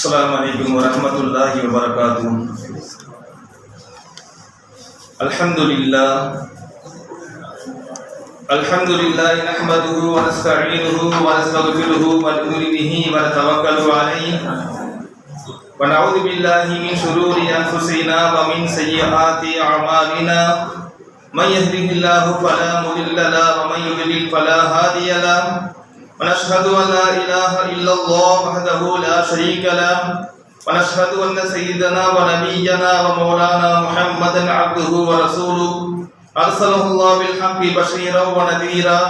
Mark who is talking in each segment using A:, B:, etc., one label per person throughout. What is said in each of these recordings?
A: السلام عليكم ورحمة الله وبركاته الحمد لله الحمد لله نحمده ونستعينه ونستغفره ونؤمن به ونتوكل عليه ونعوذ بالله من شرور أنفسنا ومن سيئات أعمالنا من يهده الله فلا مضل له، ومن يضلل فلا هادي له۔ ونشهد أن لا إله إلا الله وحده لا شريك له. ونشهد أن سيدنا ونبينا ومولانا محمدا عبده ورسوله. أرسله الله بالحق بشيرا ونذيرا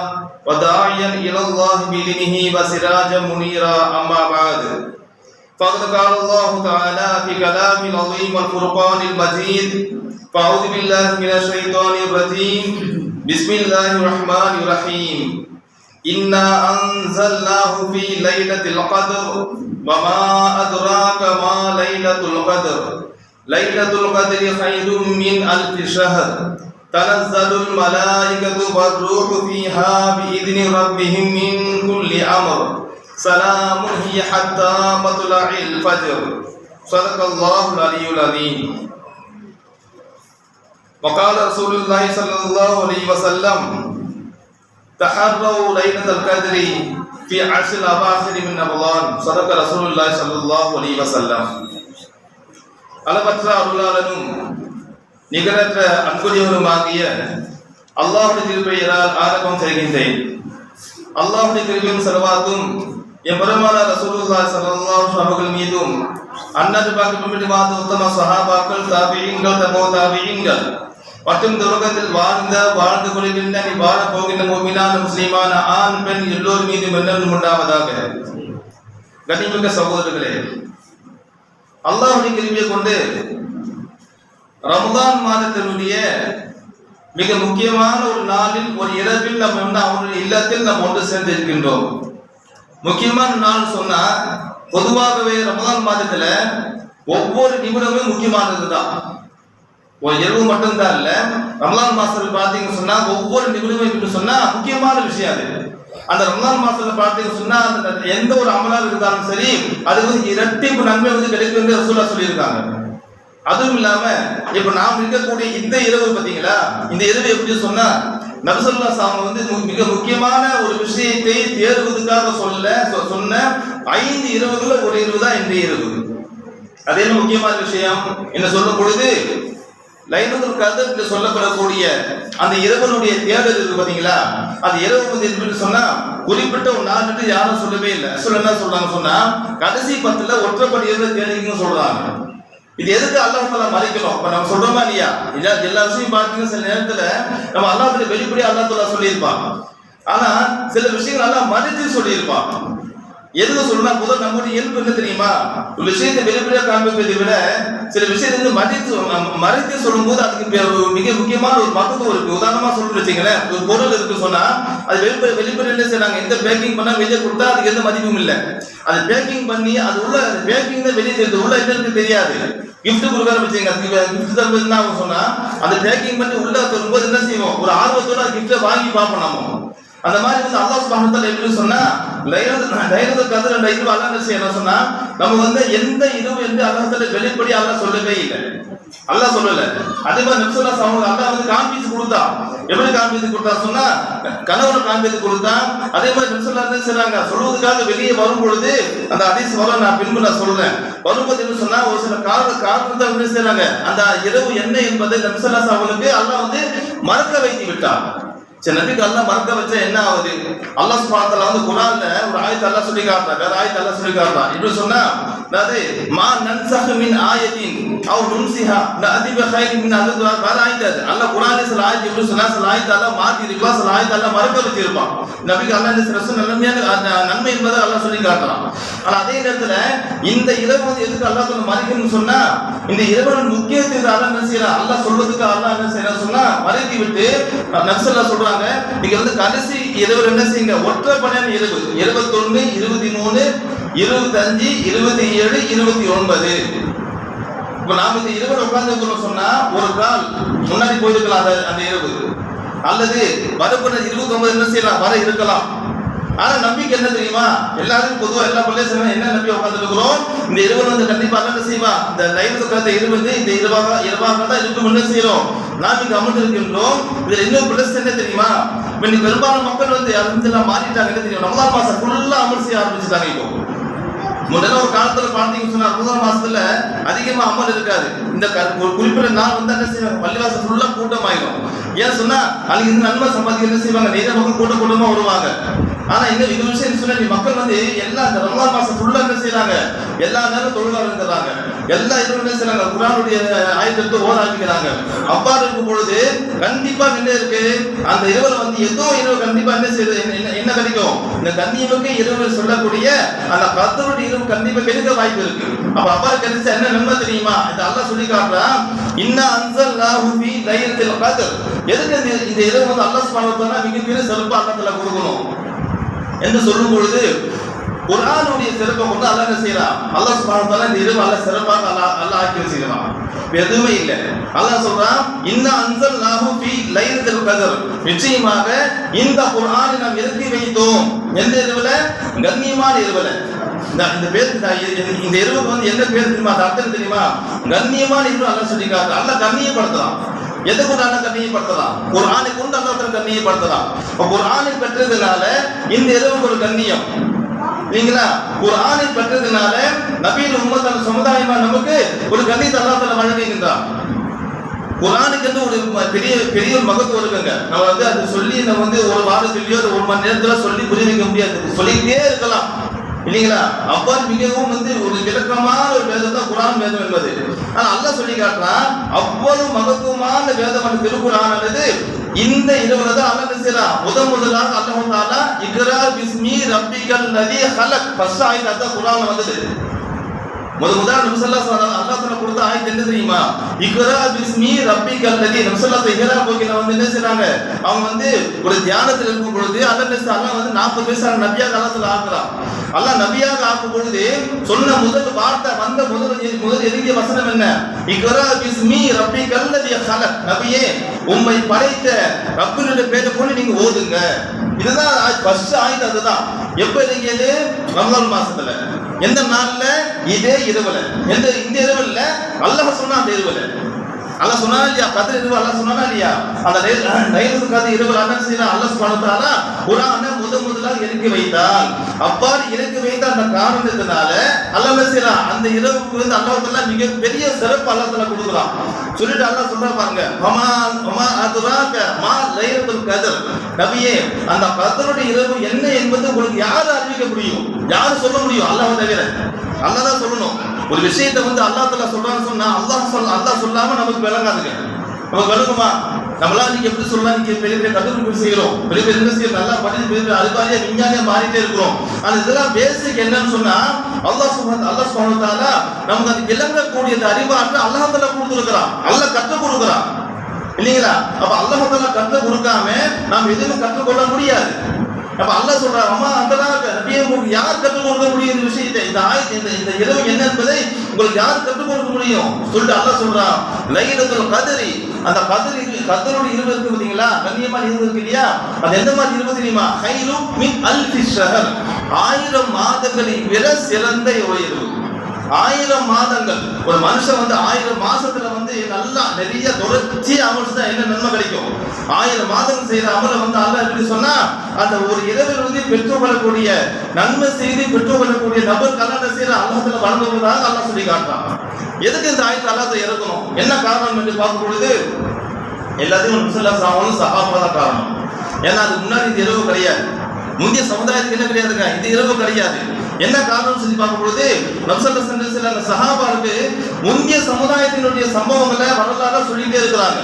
A: وداعيا إلى الله بإذنه وسراجا منيرا. أما بعد فقد قال الله تعالى في كلام العظيم والفرقان المجيد فأعوذ بالله من الشيطان الرجيم. بسم الله الرحمن الرحيم. إنا أنزلناه في ليلة القدر وما أدراك ما ليلة القدر ليلة القدر خير من ألف شهر تنزل الملائكة والروح فيها بإذن ربهم من كل أمر سلام هي حتى مطلع الفجر صدق الله العلي العظيم وقال رسول الله صلى الله عليه وسلم تحروا ليلة القدر في عشر الأواخر من رمضان صدق رسول الله صلى الله عليه وسلم அளவற்ற அருளாளனும் நிகரற்ற அன்புடையவருமாகிய அல்லாஹுடைய திருப்பெயரால் ஆரம்பம் செய்கின்றேன் அல்லாஹுடைய கிருபையும் செலவாக்கும் என் பெருமானார் ரசூலுல்லாஹி ஸல்லல்லாஹு அலைஹி அவர்கள் மீதும் அன்னது பார்க்கப்பட்டு மாத உத்தம சஹாபாக்கள் தாபியீன்கள் தமோ தாபியீன்கள் மற்றும் துரோகத்தில் உலகத்தில் வாழ்ந்த வாழ்ந்து கொள்கின்ற நீ வாழப் போகின்ற மூமினான முஸ்லிமான ஆண் பெண் எல்லோர் மீதும் என்னென்னும் உண்டாவதாக. கனிமிக்க சகோதரர்களே அல்லாஹுடைய கிருமியை கொண்டு ரமதான் மாதத்தினுடைய மிக முக்கியமான ஒரு நாளில் ஒரு இரவில் நம்ம என்ன அவருடைய இல்லத்தில் நம்ம ஒன்று சேர்ந்து இருக்கின்றோம் முக்கியமான நாள் சொன்னா பொதுவாகவே ரமதான் மாதத்துல ஒவ்வொரு நிமிடமும் முக்கியமானது தான் ஒரு இரவு மட்டும்தான் இல்ல ரமலான் மாசத்துல பாத்தீங்கன்னு சொன்னா ஒவ்வொரு நிமிடமும் இப்படி சொன்னா முக்கியமான விஷயம் அது. அந்த ரமலான் மாசத்துல பாத்தீங்கன்னு சொன்னா அந்த எந்த ஒரு அமலாக இருந்தாலும் சரி அது வந்து இரட்டிப்பு நன்மை வந்து கிடைக்கும் என்று ரசூலா சொல்லியிருக்காங்க. அதுவும் இல்லாம இப்ப நாம் இருக்கக்கூடிய இந்த இரவு பாத்தீங்களா இந்த இரவு எப்படி சொன்னா நபிசல்லா சாமி வந்து மிக முக்கியமான ஒரு விஷயத்தை தேர்வதுக்காக சொல்ல சொன்ன ஐந்து இரவுகளில் ஒரு இரவு தான் இன்றைய இரவு. அது என்ன முக்கியமான விஷயம்? என்ன சொல்லும் பொழுது லைலத்துல் கதர் என்று சொல்லப்படக்கூடிய அந்த இரவனுடைய தேடல் இருக்கு பாத்தீங்களா? அந்த இரவு வந்து சொன்னா குறிப்பிட்ட ஒரு நாள் யாரும் சொல்லவே இல்லை. சொல்ல என்ன சொல்றாங்க சொன்னா கடைசி பத்துல ஒற்றைப்படி இரவு தேடிக்கணும் சொல்றாங்க. இது எதுக்கு அல்லாஹ் தாலா மறைக்கணும்? இப்ப நம்ம சொல்றோமா இல்லையா? எல்லா எல்லா விஷயம் பார்த்தீங்கன்னா சில நேரத்துல நம்ம அல்லாஹ் வெளிப்படையா அல்லாஹ் தாலா சொல்லியிருப்பான் ஆனா சில விஷயங்கள் எல்லாம் மறைத்து சொல்லியிருப்பான் எதுக்கு சொல்றா முதல் நம்முடைய இயல்பு என்ன தெரியுமா? ஒரு விஷயத்தை வெளிப்படையா காண்பிப்பதை விட சில விஷயத்தை மதித்து மறைத்து ம- மறைத்து சொல்லும்போது அதுக்கு மிக முக்கியமான ஒரு மகத்துவம் இருக்கு. உதாரணமா சொல்லணும்னு வச்சுங்களேன் ஒரு பொருள் இருக்கு சொன்னா அது வெளிப்பட வெளிப்படையில செய்யறாங்க எந்த பேக்கிங் பண்ணா வெளியே கொடுத்தா அதுக்கு எந்த மதிப்பும் இல்லை. அது பேக்கிங் பண்ணி அது உள்ள பேக்கிங் தான் வெளியே தெரியுது. உள்ள என்ன இருக்கு தெரியாது. gift கொடுக்குற வச்சுங்க gift தருவதுன்னா அவங்க சொன்னா அந்த பேக்கிங் பண்ணி உள்ள தரும்போது என்ன செய்வோம்? ஒரு ஆர்வத்தோட அது gift வாங்கி பார்ப்போம் நம்ம. அந்த மாதிரி வந்து அல்லாஹ் சுப்ஹானஹு எப்படி சொன்னா லைலத்து கதிர கத்ர் என்ற இரவு அல்லாஹ் என்ன சொன்னா நம்ம வந்து எந்த இரவு என்று அல்லாஹத்துல வெளிப்படி அல்லாஹ் சொல்லவே இல்லை. அல்லாஹ் சொல்லல. அதே மாதிரி நிமிஷம் அவங்க அல்லாஹ் வந்து காண்பிச்சு கொடுத்தா எப்படி காண்பிச்சு கொடுத்தா சொன்னா கனவுல காண்பிச்சு கொடுத்தா அதே மாதிரி நிமிஷம் என்ன செய்றாங்க சொல்வதற்காக வெளியே வரும் பொழுது அந்த ஹதீஸ் வர நான் பின்பு நான் சொல்றேன். வரும்போது என்ன சொன்னா ஒரு சில காரண காரணத்தை என்ன செய்றாங்க அந்த இரவு என்ன என்பதை நிமிஷம் அவங்களுக்கு அல்லாஹ் வந்து மறக்க வைத்து விட்டார் சரி நபிக்கு அல்லா மறக்க வச்சா என்ன ஆகுது? அல்லா சுபாத்தல வந்து குர்ஆன்ல ஒரு ஆயத்தை அல்லா சொல்லி காட்டுறான் வேற ஆயத்தை அல்லா சொல்லி காட்டுறான் இப்படி சொன்னா அதாவது மா நன்சஹு மின் ஆயத்தின் அவ் நுன்சிஹா நஅதி பி மின் அது வேற ஆயத் அது. அல்லா குர்ஆன்ல சில ஆயத்து இப்படி சொன்னா சில ஆயத் அல்லா மாத்தி இருப்பான் சில ஆயத் அல்லாஹ் மறக்க வச்சிருப்பான். நபிக்கு அல்லா இந்த சிறசு நன்மையான நன்மை என்பதை அல்லா சொல்லி காட்டுறான் ஆனா அதே நேரத்துல இந்த இரவு வந்து எதுக்கு அல்லா சொல்ல மறைக்கணும்னு சொன்னா இந்த இரவன் முக்கியத்துக்கு அல்லா என்ன செய்யறான்? அல்லா சொல்றதுக்கு அல்லாஹ் என்ன செய்யறான் சொன்னா மறைத்து விட்டு நக்சல்லா சொல்றாங்க நீங்க வந்து கடைசி இரவு என்ன செய்யுங்க? ஒற்றைப்படையான இரவு இருபத்தொன்னு இருபத்தி மூணு இருபத்தஞ்சு இருபத்தி ஏழு இருபத்தி ஒன்பது இப்ப நாம இந்த இரவு உட்கார்ந்து சொன்னா ஒரு கால் முன்னாடி போயிருக்கலாம் அந்த அந்த இரவு அல்லது வரப்பட இருபத்தி ஒன்பது என்ன செய்யலாம்? வர இருக்கலாம். ஆனா நம்பிக்கை என்ன தெரியுமா? எல்லாரும் பொதுவா எல்லா பிள்ளைகளும் என்ன நம்பி உட்கார்ந்துருக்கிறோம்? இந்த இரவு வந்து கண்டிப்பா என்ன செய்வா? இந்த லைனுக்கு காத்த இரவு வந்து இந்த இரவாக இரவாக தான் இருக்கும் என்ன செய்யறோம் நாம் இங்க அமர்ந்திருக்கின்றோம் இதுல இன்னொரு பிளஸ் என்ன தெரியுமா? இன்னைக்கு பெரும்பாலான மக்கள் வந்து அலமதுல்லா மாறிட்டாங்க. என்ன தெரியும்? ரமதான் மாசம் ஃபுல்லா அமல் செய்ய ஆரம்பிச்சுட்டாங்க இப்போ. முதல்ல ஒரு காலத்துல பார்த்தீங்கன்னு சொன்னா ரமலான் மாசத்துல அதிகமா அமல் இருக்காது. இந்த க- ஒரு குறிப்பிட்ட நாள் வந்து என்ன செய்வாங்க? பள்ளிவாசல் ஃபுல்லா கூட்டம் ஆயிடும் ஏன் சொன்னா அன்னைக்கு இந்த நன்மை சம்பாதிக்க என்ன செய்வாங்க? நிறைய மக்கள் கூட்ட கூட்டமா வருவாங்க. ஆனா இந்த இந்த விஷயம் சொன்னா நீ மக்கள் வந்து எல்லா இந்த ரமலான் மாசம் ஃபுல்லா என்ன செய்யறாங்க எல்லா நேரம் தொழிலாளர் இருந்துறாங்க. எல்லா இதுவும் என்ன செய்யறாங்க குரானுடைய ஆயுதத்தை ஓர ஆரம்பிக்கிறாங்க அவ்வாறு இருக்கும் பொழுது கண்டிப்பா என்ன இருக்கு? அந்த இரவுல வந்து ஏதோ இரவு கண்டிப்பா என்ன செய்யுது என்ன- என்ன- என்ன கிடைக்கும்? இந்த கண்ணியமுக்கு இரவு சொல்லக்கூடிய அந்த கத்தருடைய இரவு கண்டிப்பா கெடுக்க வாய்ப்பு இருக்கு. அப்ப அப்பா கெடுச்சா என்ன நன்மை தெரியுமா? இது அல்லாஹ் சொல்லி காட்டுறான். இன்ன அன்சல் லாஹுபி லைலத்தில் கத்ர். எதுக்கு இந்த இந்த வந்து அல்லாஹ் சுப்ஹானஹு மிகப்பெரிய சிறப்பு அல்லாஹ்ல கொடுக்கணும்? என்று சொல்லும் பொழுது குரானுடைய சிறப்பை கொண்டு அல்லாஹ் என்ன செய்யறான்? அல்லாஹ் சுப்ஹானஹு இந்த இரவு அல்ல சிறப்பாக அல்லாஹ் அல்லாஹ் ஆக்கி வச்சிருக்கான் எதுவுமே இல்லை. அல்லாஹ் சொல்றான் இன்ன அன்சல்லாஹு ஃபீ லைலத்தில் கத்ர். நிச்சயமாக இந்த குர்ஆனை நாம் இறக்கி வைத்தோம்? எந்த இரவுல? கண்ணியமான இரவுல. இந்த இந்த பேர் இந்த எருவுக்கு வந்து என்ன பேர் தெரியுமா? அது அர்த்தம் தெரியுமா? கண்ணியமான இரவு அல்ல சொல்லிக்காரு அல்ல கண்ணியப்படுத்தலாம். எதை கொண்டு அல்லாஹ் கண்ணியப்படுத்தலாம்? ஒரு ஆணை கொண்டு அல்லாஹ் கண்ணியப்படுத்தலாம். ஒரு ஆணை பெற்றதுனால இந்த இரவுக்கு ஒரு கண்ணியம். இல்லைங்களா ஒரு ஆணை பெற்றதுனால நபீல் உம்மத்தான சமுதாயமா நமக்கு ஒரு கண்ணியத்தை அல்லாஹ் வழங்குகின்றான். குரானுக்கு வந்து ஒரு பெரிய பெரிய ஒரு மகத்துவம் இருக்குங்க. நம்ம வந்து அதை சொல்லி நம்ம வந்து ஒரு வாரத்திலேயோ சொல்லியோ ஒரு மணி நேரத்துல சொல்லி புரிய வைக்க முடியாது. சொல்லிக்கிட்டே இருக்கலாம். இல்லைங்களா? அவ்வாறு மிகவும் வந்து ஒரு விளக்கமான ஒரு வேதம் தான் குரான் வேதம் என்பது. ஆனா அல்லாஹ் சொல்லி காட்டுறான் அவ்வளவு மகத்துவமான வேதம் திருக்குறான் அல்லது இந்த இரவுல தான் அல்ல செய்யலாம் முதன் முதலாக அல்லாஹ் தாலா இக்ரா பிஸ்மி ரப்பிகள் நதி ஹலக். ஃபர்ஸ்ட் ஆயிட்டு தான் குரான் வந்தது. முதல் முதல் நம்சல்லா சொல்றாங்க அல்லாஹ் தஆலா கொடுத்த ஆயத் என்ன தெரியுமா? இக்ரா பிஸ்மி ரப்பி கல்லதி நம்சல்லா இஹரா போக்கில வந்து என்ன செய்றாங்க? அவங்க வந்து ஒரு தியானத்தில் இருக்கும் பொழுது அல்ல என்ன வந்து 40 வயசான நபியா காலத்துல ஆக்குறான். அல்லாஹ் நபியாக ஆக்கும் பொழுது சொன்ன முதல் வார்த்தை வந்த முதல் முதல் எதிரிய வசனம் என்ன? இக்ரா பிஸ்மி ரப்பிக்கல் லதி ஹலக். நபியே உம்மை படைத்த ரப்பினுடைய பேரை கொண்டு நீங்க ஓதுங்க. இதுதான் ஃபர்ஸ்ட் ஆயுதம் அதுதான். எப்ப இறங்கியது ரமலான் மாசத்துல. எந்த நாள்ல? இதே இரவுல. எந்த இந்த இரவுல? அல்லாஹ் சொன்னா அந்த இரவுல. அல்ல சொன்னா இல்லையா கதிர் இரவு அல்ல சொன்னா இல்லையா அந்த லைலத்து கதிர் இரவு அல்லாஹ் செய்யறான் அல்ல சுப்ஹானஹு வ தஆலா முத முதலாக இறக்கி வைத்தான் அவ்வாறு இறக்கி வைத்த அந்த காரணத்தினால அல்ல செய்யலாம்? அந்த இரவுக்கு வந்து அல்லாஹ் மிக பெரிய சிறப்பு அல்லத்துல கொடுக்கலாம். சொல்லிட்டு அல்லா சொல்றா பாருங்க மமா மமா அதுராக மா லைலத்துல் கத்ர். நபியே அந்த கதருடைய இரவு என்ன என்பது உங்களுக்கு யார் அறிவிக்க முடியும்? யார் சொல்ல முடியும்? அல்லாஹ் தவிர அல்லாஹ் தான் சொல்லணும். ஒரு விஷயத்தை வந்து அல்லா தலா சொல்றான்னு சொன்னா அல்லாஹ் சொல்ல அல்லாஹ் சொல்லாம நமக்கு விளங்காதுங்க. நமக்கு விளங்குமா? நம்மளா நீங்க எப்படி சொல்லலாம்? நீங்க பெரிய பெரிய கண்டுபிடிப்பு செய்யறோம் பெரிய பெரிய என்ன செய்யறோம் நல்லா பண்ணி பெரிய பெரிய அறிவாளியா விஞ்ஞானியா மாறிட்டே இருக்கிறோம். ஆனா இதெல்லாம் பேசிக் என்னன்னு சொன்னா அல்லாஹ் சுப்ஹான அல்லாஹ் சுப்ஹானஹு நமக்கு அது விளங்கக்கூடிய அந்த அறிவாற்றல் அல்லாஹ் தலா கொடுத்துருக்கிறான். அல்லாஹ் கற்றுக் கொடுக்குறான். இல்லைங்களா? அப்ப அல்லாஹ் தலா கற்றுக் கொடுக்காம நாம் எதுவும் கற்றுக்கொள்ள முடியாது. அப்ப அல்ல சொல்றான் அம்மா அந்த நபியே உங்களுக்கு யார் கற்றுக் கொடுக்க முடியும் இந்த விஷயத்தை? இந்த ஆயத்து இந்த இந்த இரவு என்ன என்பதை உங்களுக்கு யார் கற்றுக் கொடுக்க முடியும்? சொல்லிட்டு அல்ல சொல்றான் லைலத்துல் கதரி. அந்த கதிர் கதரோட இரவு இருக்கு பார்த்தீங்களா? கண்ணியமா இரவு இருக்கு இல்லையா? அது எந்த மாதிரி இரவு தெரியுமா? ஹைரு மின் அல்ஃபி ஷஹர். ஆயிரம் மாதங்களை விட சிறந்த ஒரு இரவு ஆயிரம் மாதங்கள். ஒரு மனுஷன் வந்து ஆயிரம் மாசத்துல வந்து நல்லா நிறைய தொடர்ச்சி அமல் என்ன நன்மை கிடைக்கும்? ஆயிரம் மாதம் செய்த அமலை வந்து அல்ல எப்படி சொன்னா அந்த ஒரு இரவில் வந்து பெற்றுக்கொள்ளக்கூடிய நன்மை செய்து பெற்றுக்கொள்ளக்கூடிய நபர் கல்யாணம் செய்யற அல்லாஹத்துல வழங்குவதாக அல்ல சொல்லி காட்டுறான். எதுக்கு இந்த ஆயத்தை அல்லாத இறக்கணும்? என்ன காரணம் என்று பார்க்கும் பொழுது எல்லாத்தையும் முசல்லா சாவனும் சஹாபா தான் காரணம். ஏன்னா அதுக்கு முன்னாடி இந்த இரவு கிடையாது. முந்தைய சமுதாயத்துக்கு என்ன கிடையாதுங்க? இது இரவு கிடையாது. என்ன காரணம் சொல்லி பார்க்கும் பொழுது நம்சல்ல சென்ற சில அந்த சகாபாருக்கு முந்தைய சமுதாயத்தினுடைய சம்பவங்களை வரலாறு சொல்லிட்டே இருக்கிறாங்க.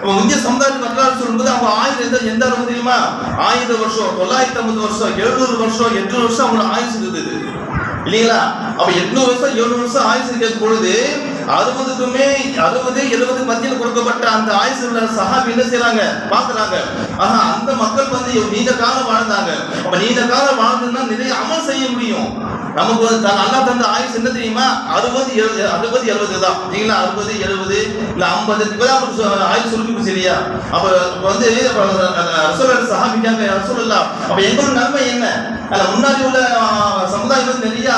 A: அப்ப முந்தைய சமுதாயத்தின் வரலாறு சொல்லும்போது அவங்க ஆயுத எந்த எந்த அளவு தெரியுமா? ஆயிரம் வருஷம் தொள்ளாயிரத்தி ஐம்பது வருஷம் எழுநூறு வருஷம் எட்நூறு வருஷம் அவங்களோட ஆயுசு இருந்தது. இல்லைங்களா? அப்ப எட்நூறு வருஷம் எழுநூறு வருஷம் ஆயுசு இருக்கிற பொழுது அறுபதுக்குமே அறுபது எழுபது மத்தியில் கொடுக்கப்பட்ட அந்த ஆயுசு சஹாபி என்ன செய்யறாங்க பாக்குறாங்க ஆனா அந்த மக்கள் வந்து நீண்ட காலம் வாழ்ந்தாங்க. அப்ப நீண்ட காலம் வாழ்ந்ததுன்னா நிறைய அமல் செய்ய முடியும். நமக்கு வந்து அல்லா தந்த ஆயுஸ் என்ன தெரியுமா? அறுபது அறுபது எழுபது தான். சரிங்களா அறுபது எழுபது இல்ல ஐம்பது இப்பதான் அவருக்கு சுருக்கி சரியா அப்ப வந்து ரசோல் சஹாபிக்காங்க ரசோல் இல்ல அப்ப எங்களோட நன்மை என்ன? அல்ல முன்னாடி உள்ள சமுதாயம் நிறைய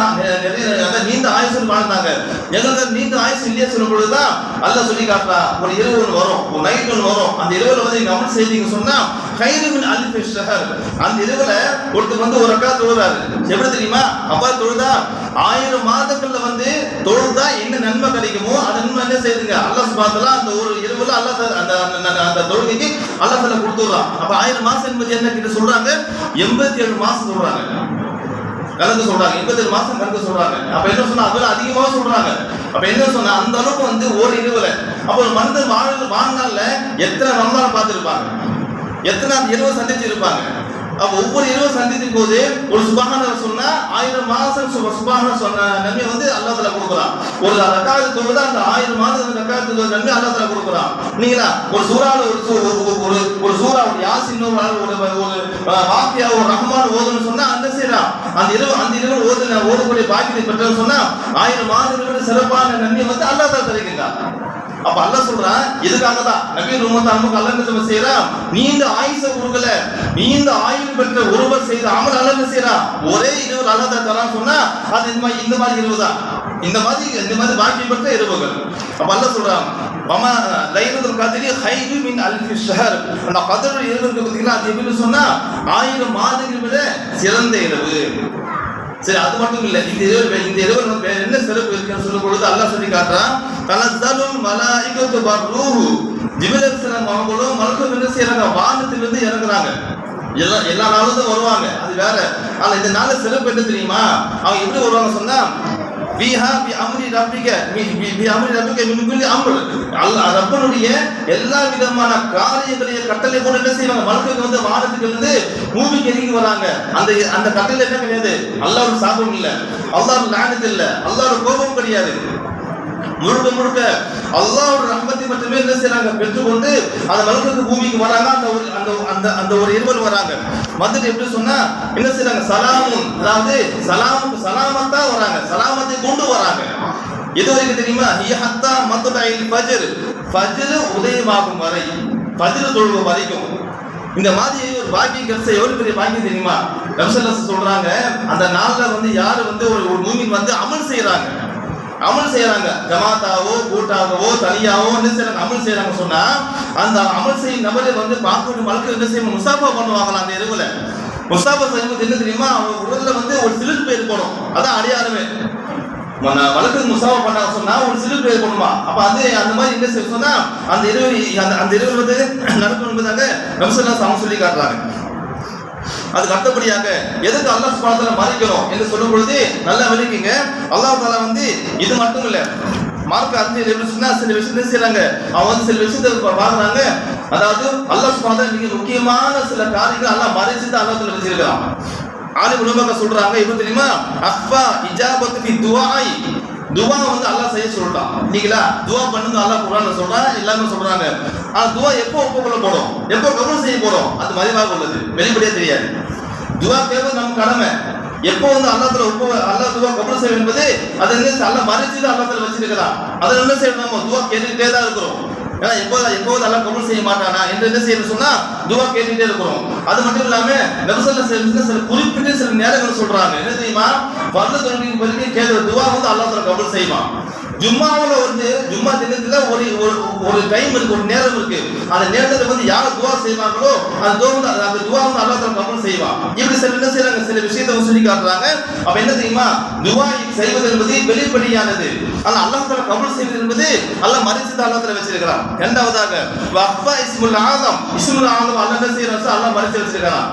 A: நிறைய நீண்ட ஆயுசு வாழ்ந்தாங்க. எங்களுக்கு நீண்ட ஆயுசு இல்லையே சொல்லும் பொழுதுதான் அல்ல சொல்லி காட்டுறா ஒரு இரவு ஒன்று வரும் ஒரு நைட் ஒன்று வரும். அந்த இரவுல வந்து நீங்க அமல் செய்தீங்க சொன்னா கைருவின் அலிஃபி ஷஹர். அந்த இரவுல ஒருத்தர் வந்து ஒரு அக்கா தொழுறாரு எப்படி தெரியுமா? அப்பா தொழுதா ஆயிரம் மாதங்கள்ல வந்து தொழுதா என்ன நன்மை கிடைக்குமோ அந்த நன்மை என்ன செய்யுங்க அல்லாஹ் சுபாத்தலா அந்த ஒரு இரவுல அல்ல அந்த அந்த- அந்த- தொழுகைக்கு அல்லாஹ் தலா கொடுத்துடுறான் அப்ப ஆயிரம் மாசம் என்பது என்ன கிட்ட சொல்றாங்க? எண்பத்தி ஏழு மாசம் சொல்றாங்க. கலந்து சொல்றாங்க. எண்பத்தி மாசம் கலந்து சொல்றாங்க. அப்ப என்ன சொன்னா? அதுல அதிகமா சொல்றாங்க. அப்ப என்ன சொன்னா? அந்த அளவுக்கு வந்து ஒரு இரவுல அப்ப ஒரு மனிதன் வாழ் வாழ்நாள்ல எத்தனை ரமதான பார்த்துருப்பாங்க? எத்தனை அந்த இரவு சந்திச்சு இருப்பாங்க அப்ப ஒவ்வொரு இரவு சந்திக்கும் போது ஒரு சுபகான சொன்னா ஆயிரம் மாசம் சுப சுபகான சொன்ன நன்மை வந்து அல்லா தலா கொடுக்குறான். ஒரு ரக்காயத்து தொழுதா அந்த ஆயிரம் மாதம் ரக்காயத்து நன்மை அல்லா தலா கொடுக்குறான். நீங்களா ஒரு சூறால ஒரு ஒரு- ஒரு- சூறா ஒரு யாசின் ஒரு ஒரு வாக்கியா ஒரு ரஹ்மான் ஓதுன்னு சொன்னா அந்த செய்யலாம் அந்த இரவு அந்த இரவு ஓதுன ஓதக்கூடிய பாக்கியத்தை பெற்றோம்னு சொன்னா ஆயிரம் மாதங்களோட சிறப்பான நன்மை வந்து அல்லா தலா தருகின்றான். அப்ப அல்ல சொல்றான் இதுக்காக தான் நபி உம்மத் அமுக்கு அல்ல என்ன தெரியுமா செய்யறான்? நீண்ட ஆயுச கொடுக்கல. நீண்ட ஆயுள் பெற்ற ஒருவர் செய்த அமல் அல்ல என்ன செய்யறான்? ஒரே இரவு அல்ல தரான் தரான்னு சொன்னா அது இந்த மாதிரி இந்த மாதிரி இரவு தான். இந்த மாதிரி இந்த மாதிரி பாக்கியம் பெற்ற இரவுகள். அப்ப அல்ல சொல்றான் மமா லைலத்துல் கத்ரி ஹைரு மின் அல்ஃபி ஷஹர். அந்த கதர் இரவு இருக்கு பார்த்தீங்களா? அது எப்படின்னு சொன்னா ஆயிரம் மாதங்களை விட சிறந்த இரவு. சரி அது மட்டும் இல்ல. இந்த இரவு இந்த இரவு என்ன சிறப்பு இருக்குன்னு சொல்லும் பொழுது அல்லாஹ் சொல்லி காட்டுறான் தனஸ்தலுல் மலாயிகத்து பர்ரூஹு ஜிப்ரீல் அலைஹிஸ்ஸலாம் அவங்களும் மலக்கும் என்ன செய்யறாங்க? வானத்திலிருந்து இறங்குறாங்க. எல்லா எல்லா நாளும் தான் வருவாங்க. அது வேற. ஆனா இந்த நாள் சிறப்பு என்ன தெரியுமா? அவங்க எப்படி வருவாங்க சொன்னா பிஹா பி அம்ரி ரப்பிக பி பி- பி அம்ரி ரப்பிக மின் குல்லி அல்லாஹ் ரப்பனுடைய எல்லா விதமான காரியங்களையும் கட்டளை கூட என்ன செய்வாங்க? மலக்குக்கு வந்து வானத்துக்கு இருந்து பூமிக்கு இறங்கி வராங்க. அந்த அந்த கட்டளை என்ன கிடையாது. அல்லாஹ் சாபம் இல்ல. அல்லாஹ் லானத் இல்ல. அல்லாஹ் கோபம் கிடையாது. முழுக்க முழுக்க அல்லாவோட ரஹ்மத்தை மட்டுமே என்ன செய்யறாங்க பெற்றுக்கொண்டு அந்த மலக்குக்கு பூமிக்கு வராங்க. அந்த ஒரு அந்த அந்த அந்த ஒரு இருவல் வராங்க. வந்துட்டு எப்படி சொன்னா என்ன செய்யறாங்க சலாமும் அதாவது சலாம் சலாமத்தா வராங்க. சலாமத்தை கொண்டு வராங்க. எது வரைக்கும் தெரியுமா? ஹிய ஹத்தா மத்துடைல் ஃபஜ்ர். ஃபஜ்ர் உதயமாகும் வரை ஃபஜ்ர் தொழுவ வரைக்கும். இந்த மாதிரி ஒரு பாக்கியம் கிடைச்ச எவ்வளவு பெரிய பாக்கியம் தெரியுமா? ரம்சல்லஸ் சொல்றாங்க அந்த நாள்ல வந்து யாரு வந்து ஒரு ஒரு மூமின் வந்து அமல் செய்யறாங்க அமல் செய்யறாங்க ஜமாத்தாவோ கூட்டாகவோ தனியாவோ என்ன செய்யறாங்க அமல் செய்யறாங்க சொன்னா அந்த அமல் செய்யும் நபரை வந்து பார்க்கணும் மலக்கு என்ன செய்யணும்? முசாஃபா பண்ணுவாங்களா அந்த இரவுல? முசாஃபா செய்யும்போது என்ன தெரியுமா? அவங்க உடல்ல வந்து ஒரு சிலிர்ப்பு போடும் அதான் அடையாளமே. வழக்கு முசாஃபா பண்ணாங்க சொன்னா ஒரு சிலிர்ப்பு போடுமா அப்ப அது அந்த மாதிரி என்ன செய்ய சொன்னா அந்த இரவு அந்த அந்த இரவு வந்து நடக்கும் என்பதாக ரம்சல்லா அவங்க சொல்லி காட்டுறாங்க. அதுக்கு அடுத்தபடியாக எதுக்கு அல்லாஹ் சுப்ஹானஹு மறைக்கணும் என்று சொல்லும் பொழுது நல்லா விளக்கிங்க. அல்லாஹ் தாலா வந்து இது மட்டும் இல்ல மார்க் அறிஞர் எப்படி சில விஷயத்தை செய்றாங்க. அவங்க வந்து சில விஷயத்தை பாக்குறாங்க அதாவது அல்லாஹ் சுப்ஹானஹு மிக முக்கியமான சில காரியங்கள் அல்லாஹ் மறைச்சு தான் அல்லாஹ் தாலா ஆலி உலமாக சொல்றாங்க எப்படி தெரியுமா? அஃபா இஜாபத்து துவாய் துவா வந்து அல்லாஹ் செய்ய சொல்லிட்டான். இல்லீங்களா துவா பண்ணுங்க அல்லாஹ் குர்ஆன்ல சொல்றான் எல்லாமே சொல்றாங்க. ஆனா துவா எப்போ ஒப்புக்கொள்ள போறோம் எப்போ கபூல் செய்ய போறோம்? அது மறைவாக உள்ளது. வெளிப்படையா தெரியாது. துவா கேட்பது நம்ம கடமை. எப்போ வந்து அல்லாத்துல ஒப்பு அல்லாஹ் துவா கபூல் செய்யும் என்பது அதை என்ன அல்லாஹ் மறைச்சு தான் அல்லாத்துல வச்சிருக்கிறான். அதை என்ன செய்யணும்? நம்ம துவா கேட்டுக்கிட்டே தான் இருக்கிறோம். ஏன்னா எப்போது எப்போது அல்லாஹ் கபூல் செய்ய மாட்டானா? என்று என்ன செய்யணும் சொன்னா துவா கேட்டுட்டே இருக்கிறோம். அது மட்டும் இல்லாம நபிசல்ல சில சில குறிப்பிட்ட சில நேரங்கள் சொல்றாங்க. என்ன தெரியுமா? வந்த தொழிலுக்கு பிறகு கேட்கிற துவா வந்து அல்லாஹ் கபூல் செய்வான். ஜும்மாவில் வந்து ஜும்மா தினத்துல ஒரு ஒரு ஒரு டைம் இருக்கு ஒரு நேரம் இருக்கு. அந்த நேரத்துல வந்து யார் துவா செய்வாங்களோ அந்த துவா வந்து அந்த துவா வந்து அல்லா தஆலா கபூல் செய்வான் இப்படி சில என்ன செய்யறாங்க சில விஷயத்தை வந்து சொல்லி காட்டுறாங்க. அப்ப என்ன தெரியுமா? துவா செய்வது என்பது வெளிப்படையானது. ஆனா அல்லாஹ் தஆலா கபூல் செய்வது என்பது அல்லாஹ் மறைச்சு தான் அல்லாஹ் வச்சிருக்கிறான். இரண்டாவதாக வஃபா இஸ்முல் ஆலம். இஸ்முல் ஆலம் அல்லாஹ் என்ன செய்யறான்? அல்லாஹ் மறைச்சு வச்சிருக்கிறான்.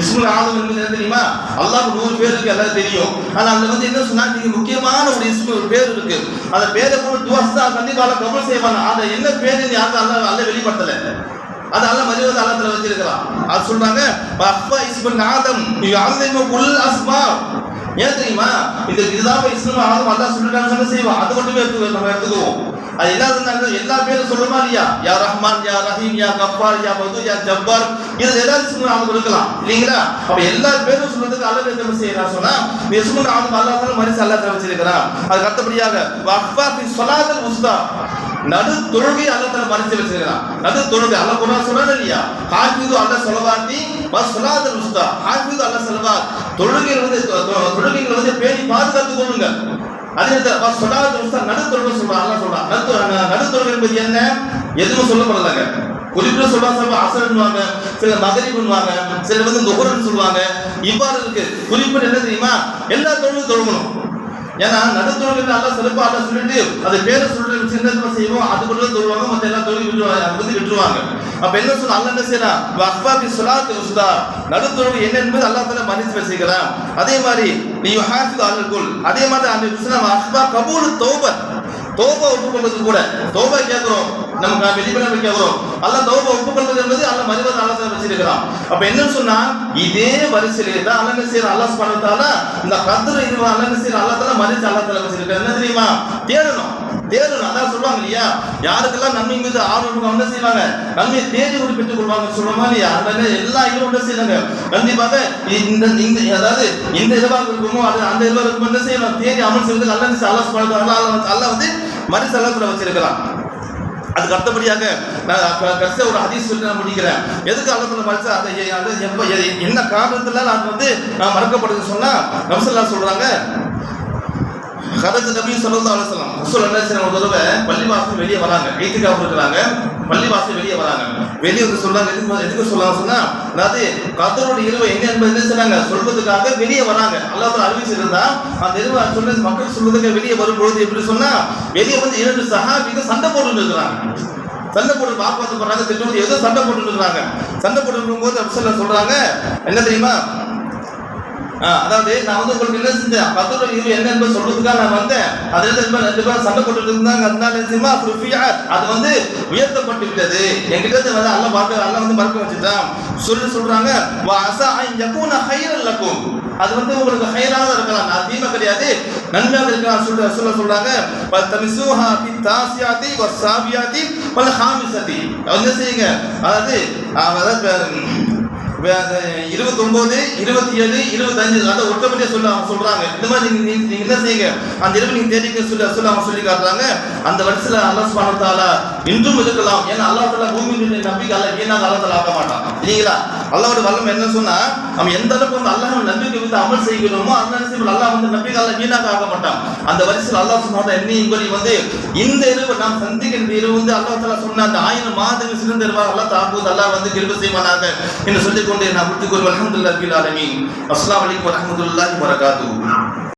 A: இஸ்முல் ஆதம் என்பது என்ன தெரியுமா? அல்லாஹ் நூறு பேருக்கு எல்லாம் தெரியும். ஆனா அதுல வந்து என்ன சொன்னா நீங்க முக்கியமான ஒரு இஸ்மு ஒரு பேர் இருக்கு. அந்த பேரை கூட துவஸ்தா தான் கண்டிப்பா அல்லாஹ் செய்வாங்க. அந்த என்ன பேரு யாரும் அல்ல அல்ல வெளிப்படுத்தல. அது அல்ல மரியாதை அல்லாஹ் வச்சிருக்கிறான். அது சொல்றாங்க அப்பா இஸ்முல் ஆதம் யுஅல்லிமு குல் அஸ்மா. ஏன் தெரியுமா? இந்த இதுதான் இஸ்லாம் ஆதம் அல்லா சொல்லிட்டாங்க சொல்ல செய்வோம். அது மட்டுமே எடுத்து நம்ம எடுத்துக்குவோம். அது என்ன இருந்தாங்க? எல்லா பேரும் சொல்லுமா இல்லையா? யா ரஹ்மான் யா ரஹீம் யா கப்பார் யா மது யா ஜப்பார். இது ஏதாவது சும்மா அவங்க இருக்கலாம் இல்லைங்களா? அப்ப எல்லா பேரும் சொல்றதுக்கு அல்ல என்ன செய்யறா சொன்னா நீ சும்மா அவங்க அல்லா தால மனுஷன் அல்லா தால வச்சிருக்கிறான் அதுக்கு அடுத்தபடியாக வஃபா சொல்லாதல் உஸ்தா. நடு தொழுகை அல்லா தால மறைச்சு வச்சிருக்கிறான் நடு தொழுகை அல்ல குர்ஆன் சொல்றாரு இல்லையா? ஹாஃபிது அல்லா ஸலவாத்தி பஸ் சொல்லாதல் உஸ்தா. ஹாஃபிது அல்லா சொல்லவா தொழுகையில் வந்து தொழுகைகள் வந்து பேணி பாதுகாத்து கொள்ளுங்க அதே நேரத்தில் சொல்லாத உஸ்தா நடு தொழுகை சொல்றான் அல்லா சொல்றான். நடு நடு தொழுகை என்பது என்ன? எதுவும் சொல்லப்படலைங்க. குறிப்பிட்ட சொல்றாங்க சில அசரன்வாங்க சில மகரிபுன்வாங்க சில வந்து நுகரன் சொல்லுவாங்க. இவ்வாறு இருக்கு. குறிப்பிட்ட என்ன தெரியுமா? எல்லா தொழிலும் தொழுகணும். ஏன்னா நடுத்தொழில் நல்லா சிறப்பாக அல்ல சொல்லிட்டு அது பேரை சொல்லிட்டு சின்ன செய்வோம்? அதுக்குள்ள தொழுவாங்க. மற்ற எல்லா தொழிலும் விட்டுருவாங்க அது வந்து விட்டுருவாங்க. அப்ப என்ன சொல்ல அல்ல என்ன செய்யறான் அக்பாபி சொலாத்து உஸ்தா நடுத்தொழில் என்ன என்பது அல்லா தலா மன்னிச்சு வச்சுக்கிறான் அதே மாதிரி நீ ஹாஃபித் அல்லுக்குள் அதே மாதிரி அந்த இஸ்லாம் அக்பா கபூல் தௌபத். தோபா ஒப்புக்கொள்வது கூட தோபா கேட்கிறோம். நம்ம வெளிப்படம் கேட்கிறோம். அல்ல தோபா ஒப்புக்கொள்வது என்பது அல்ல மறுபது ஆலோசனை வச்சிருக்கிறான். அப்ப என்ன சொன்னா இதே வரிசையிலே தான் அல்ல செய்யற அல்லா பண்ணதால இந்த கதிர இது அல்ல செய்யற அல்லா தலா மதிச்சு அல்லா தலா வச்சிருக்காரு என்ன தெரியுமா? தேடணும். தேடணும் அதான் சொல்லுவாங்க இல்லையா? யாருக்கெல்லாம் நன்மை மீது ஆர்வம் என்ன செய்வாங்க. நன்மை தேடி ஒரு பெற்றுக் கொள்வாங்க சொல்லுவாங்க இல்லையா? அந்த எல்லா இதுவும் என்ன செய்யறாங்க கண்டிப்பாக இந்த இந்த அதாவது இந்த இதுவாக இருக்குமோ அது அந்த இதுவாக இருக்கும் என்ன செய்யணும் தேடி அமல் செய்வது அல்ல அல்லா பண்ண அல்ல வந்து மறு செல்லத்துல வச்சிருக்கலாம். அதுக்கு அடுத்தபடியாக நான் கடைசி ஒரு ஹதீஸ் சொல்லி நான் முடிக்கிறேன். எதுக்கு அல்லத்தில் மறைச்சா அதை எப்போ என்ன காரணத்தில் நான் வந்து நான் மறக்கப்படுதுன்னு சொன்னால் நம்சல்லா சொல்கிறாங்க கதத்து நபி சொல்லா அலுவலாம் ரசூல் என்ன ஒரு தடவை பள்ளிவாசல் வெளியே வராங்க. ஈத்துக்காக இருக்கிறாங்க. பள்ளிவாசல் வெளியே வராங்க. வெளியே வந்து சொல்றாங்க எதுக்கு எதுக்கு சொல்லாங்க சொன்னா அதாவது கத்தரோட இருவை எங்க என்பது என்ன சொன்னாங்க? சொல்றதுக்காக வெளியே வராங்க. அல்லாஹ் அறிவிச்சிருந்தா அந்த இரவு சொல்றது மக்கள் சொல்வதற்கு வெளியே வரும்பொழுது எப்படி சொன்னா வெளியே வந்து இரண்டு சஹாபிகள் சண்டை போட்டு இருக்கிறாங்க. சண்டை போட்டு வாக்குவாதம் பண்றாங்க திட்டம் ஏதோ சண்டை போட்டு இருக்கிறாங்க. சண்டை போட்டு இருக்கும்போது அப்சல்ல சொல்றாங்க என்ன தெரியுமா? அதாவது நான் வந்து உங்களுக்கு என்ன செஞ்சேன் பத்து இது என்ன என்பது சொல்றதுக்காக நான் வந்தேன். அது ரெண்டு பேரும் சண்டை போட்டுட்டு இருந்தாங்க. அதனால நிச்சயமா தெரியுமா? அது வந்து உயர்த்தப்பட்டு விட்டது எங்கிட்ட வந்து அல்ல பார்க்க அல்ல வந்து மறக்க வச்சுட்டான் சொல்லி சொல்றாங்க. அசா அன் யகூன ஹைரல் லக்கும். அது வந்து உங்களுக்கு ஹைராக இருக்கலாம். நான் தீமை கிடையாது. நன்மையாக இருக்கலாம் சொல்ல சொல்ல சொல்றாங்க. பல் தமிசுஹா தாசியாதி வ சாபியாதி வல் ஹாமிசதி என்ன செய்யுங்க? அதாவது அதாவது இருபத்தொம்போது இருபத்தி ஏழு இருபத்தஞ்சு அந்த ஒட்டப்படியே சொல்ல அவங்க சொல்றாங்க. இந்த மாதிரி நீங்க நீங்க- என்ன செய்யுங்க? அந்த இரவு நீங்க தேடிக்க சொல்ல சொல்ல அவங்க சொல்லி காட்டுறாங்க. அந்த வருஷத்துல அல்லாஹ் பணத்தால இன்றும் இருக்கலாம். ஏன்னா அல்லாஹ் தஆலா பூமியின் நம்பிக்கை அல்ல ஏன்னா அல்லாஹ் ஆக்க மாட்டான். இல்லைங்களா? அல்லாவோட வல்லம் என்ன சொன்னா நம்ம எந்த அளவுக்கு வந்து அல்லாஹ் நம்பிக்கை வந்து அமல் செய்கிறோமோ அந்த விஷயம் அல்லாஹ் வந்து நம்பிக்கை அல்ல வீணாக ஆக மாட்டான். அந்த வரிசையில் அல்லாஹ் சுப்ஹானஹு என்னை உங்களை வந்து இந்த இரவு நாம் சந்திக்கின்ற இரவு வந்து அல்லாஹ் தஆலா சொன்ன அந்த ஆயிரம் மாதங்கள் சிறந்த இரவாக அல்லாஹ் தாக்குவது அல்லாஹ் வந்து கிருப செய்வானாக என்று கொண்டு நான் முடித்துக் கொள்வோம் அலமதுல்லா ரபில் அஸ்லாம் வலைக்கம் வரமத்துல்லாஹி வரகாத்து